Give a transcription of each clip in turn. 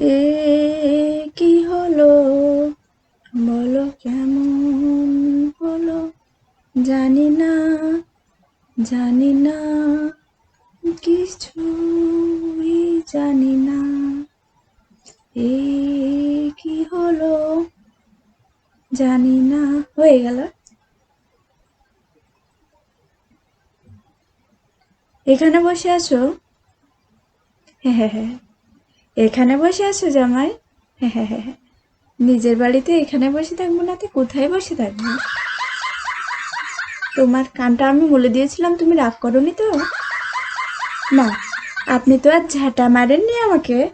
এ কি হলো? বলো কেমন হলো? জানি না জানি না, কিছুই জানি না। এ কি হলো? জানি না, হয়ে গেল। এখানে বসে আছো? হ্যাঁ হ্যাঁ হ্যাঁ। এখানে বসে আছো জামাই? হ্যাঁ হ্যাঁ হ্যাঁ। নিজের বাড়িতে এখানে বসে থাকব না তো? কোথায় বসে থাকব? তোমার কানটা আমি বলে দিয়েছিলাম, তুমি রাগ করনি তো? না আপনি তো আর ঝাঁটা মারেননি আমাকে।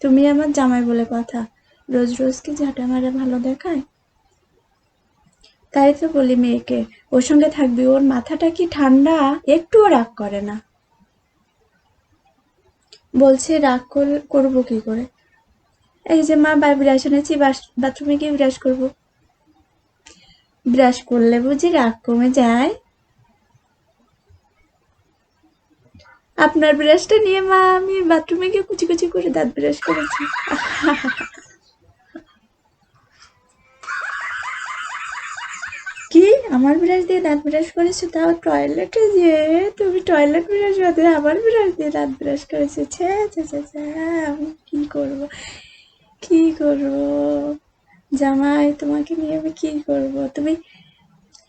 তুমি আমার জামাই বলে কথা, রোজ রোজ কি ঝাঁটা মারা ভালো দেখায়? তাই তো বলি মেয়েকে, ওর সঙ্গে থাকবি, ওর মাথাটা কি ঠান্ডা? একটুও রাগ করে না। বলছে, রাগ কর- করব কি করে? এই যে মা বা ব্রাশ এনেছি বাথরুমে গিয়ে ব্রাশ করব। ব্রাশ করলে বুঝি রাগ কমে যায়। আপনার ব্রাশটা নিয়ে মা, আমি বাথরুমে গিয়ে কুচি কুচি করে দাঁত ব্রাশ করেছি। আমার ব্রাশ দিয়ে দাঁত ব্রাশ করেছ তাও টয়লেটে যে তুমি টয়লেট ব্রাশ বাদে আমার ব্রাশ দিয়ে দাঁত ব্রাশ করেছ। ছে ছে আমি কি করব? কি করব? জামাই তোমাকে নিয়ে আমি কি করব? তুমি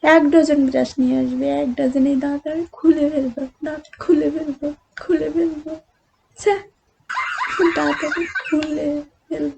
এক ডজন ব্রাশ নিয়ে আসবে এক ডজনে দাঁত আমি খুলে ফেলব দাঁত খুলে ফেলব খুলে ফেলব। ছ্যা, দাঁত আমি খুলে ফেলব।